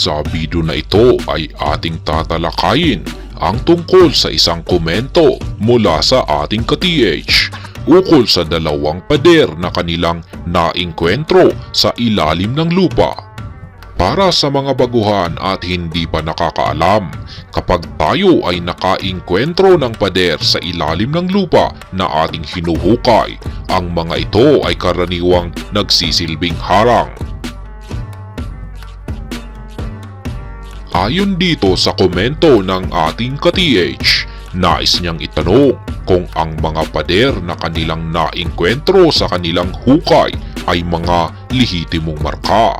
Sa video na ito ay ating tatalakayin ang tungkol sa isang komento mula sa ating ka-TH ukol sa dalawang pader na kanilang naingkwentro sa ilalim ng lupa. Para sa mga baguhan at hindi pa nakakaalam, kapag tayo ay nakaingkwentro ng pader sa ilalim ng lupa na ating hinuhukay, ang mga ito ay karaniwang nagsisilbing harang. Ayon dito sa komento ng ating ka-TH, nais niyang itanong kung ang mga pader na kanilang naingkwentro sa kanilang hukay ay mga lehitimong marka.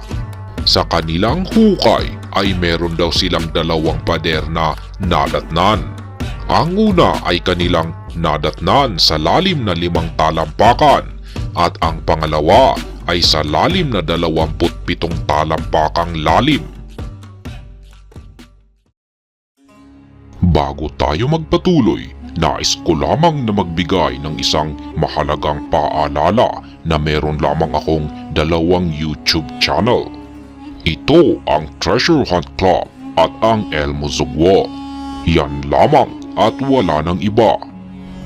Sa kanilang hukay ay meron daw silang dalawang pader na nadatnan. Ang una ay kanilang nadatnan sa lalim na limang talampakan at ang pangalawa ay sa lalim na dalawamput pitong talampakang lalim. Bago tayo magpatuloy, nais ko lamang na magbigay ng isang mahalagang paalala na meron lamang akong dalawang YouTube channel. Ito ang Treasure Hunt Club at ang Elmo Zugwo. Yan lamang at wala ng iba.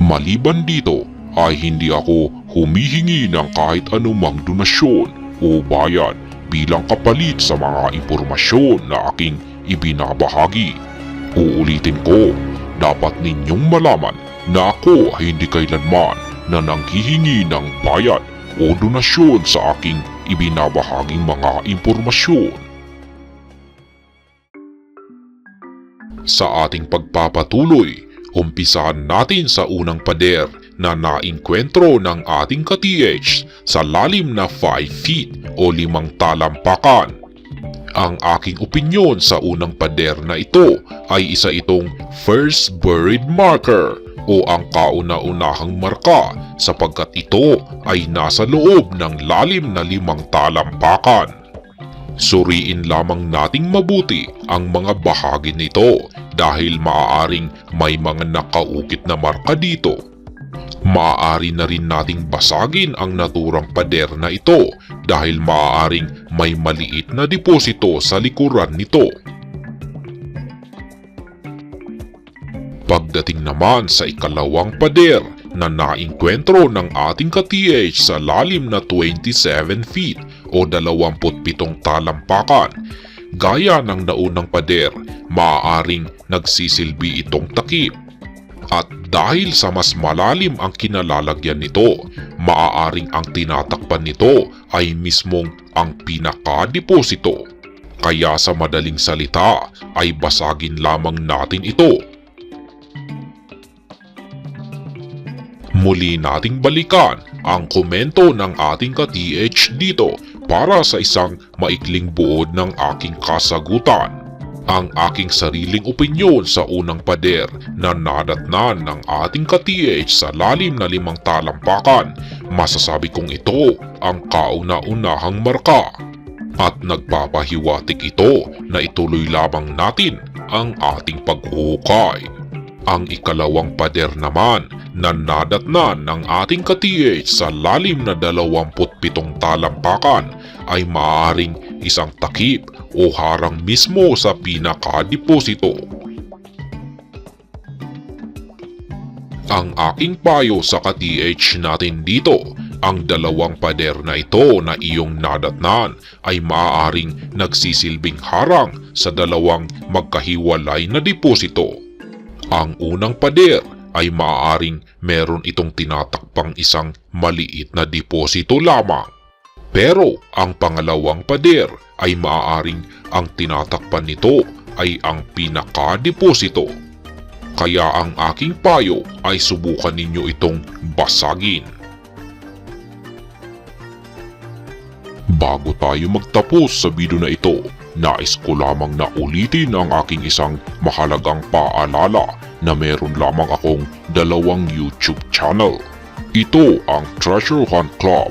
Maliban dito ay hindi ako humihingi ng kahit anumang donasyon o bayad bilang kapalit sa mga impormasyon na aking ibinabahagi. Uulitin ko, dapat ninyong malaman na ako ay hindi kailanman na nanghihingi ng bayad o donasyon sa aking ibinabahaging mga impormasyon. Sa ating pagpapatuloy, umpisahan natin sa unang pader na nainkwentro ng ating ka-TH sa lalim na 5 feet o limang talampakan ang aking opinyon sa unang pader na ito ay isa itong first buried marker o ang kauna-unahang marka sapagkat ito ay nasa loob ng lalim na limang talampakan. Suriin lamang nating mabuti ang mga bahagi nito dahil maaaring may mga nakaukit na marka dito maaari na rin nating basagin ang naturang pader na ito dahil maaaring may maliit na deposito sa likuran nito. Pagdating naman sa ikalawang pader na nainkwentro ng ating ka-TH sa lalim na 27 feet o 27 talampakan, gaya ng naunang pader, maaaring nagsisilbi itong takip dahil sa mas malalim ang kinalalagyan nito, maaaring ang tinatakpan nito ay mismong ang pinaka-deposito. Kaya sa madaling salita ay basagin lamang natin ito. Muli nating balikan ang komento ng ating ka-TH dito para sa isang maikling buod ng aking kasagutan ang aking sariling opinyon sa unang pader na nadatnan ng ating ka-TH sa lalim na limang talampakan, masasabi kong ito ang kauna-unahang marka. At nagpapahiwatig ito na ituloy lamang natin ang ating paghuhukay. Ang ikalawang pader naman na nadatnan ng ating ka-TH sa lalim na 27 talampakan ay maaaring isang takip o harang mismo sa pinaka-deposito. Ang aking payo sa ka-TH natin dito, ang dalawang pader na ito na iyong nadatnan ay maaaring nagsisilbing harang sa dalawang magkahiwalay na deposito. Ang unang pader ay maaaring meron itong tinatakpang isang maliit na deposito lamang. Pero ang pangalawang pader ay maaaring ang tinatakpan nito ay ang pinaka-deposito. Kaya ang aking payo ay subukan ninyo itong basagin. Bago tayo magtapos sa video na ito, nais ko lamang na ulitin ang aking isang mahalagang paalala na meron lamang akong dalawang YouTube channel. Ito ang Treasure Hunt Club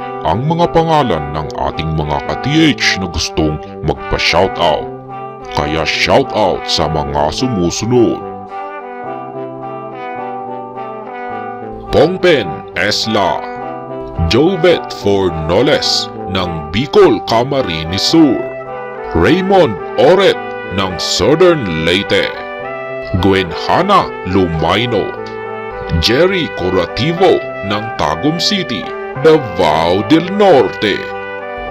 ang mga pangalan ng ating mga ka-TH na gustong magpa-shoutout. Kaya shoutout sa mga sumusunod. Pongpen Esla. Jovet Fornoles ng Bicol Camarines Sur. Raymond Oret ng Southern Leyte. Gwenhana Lumaino. Jerry Corativo ng Tagum City, Davao del Norte.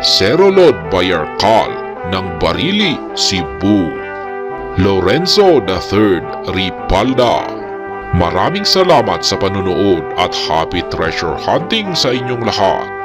Cerolod Bayarcal ng Barili, Cebu. Lorenzo III Ripalda. Maraming salamat sa panunood at happy treasure hunting sa inyong lahat.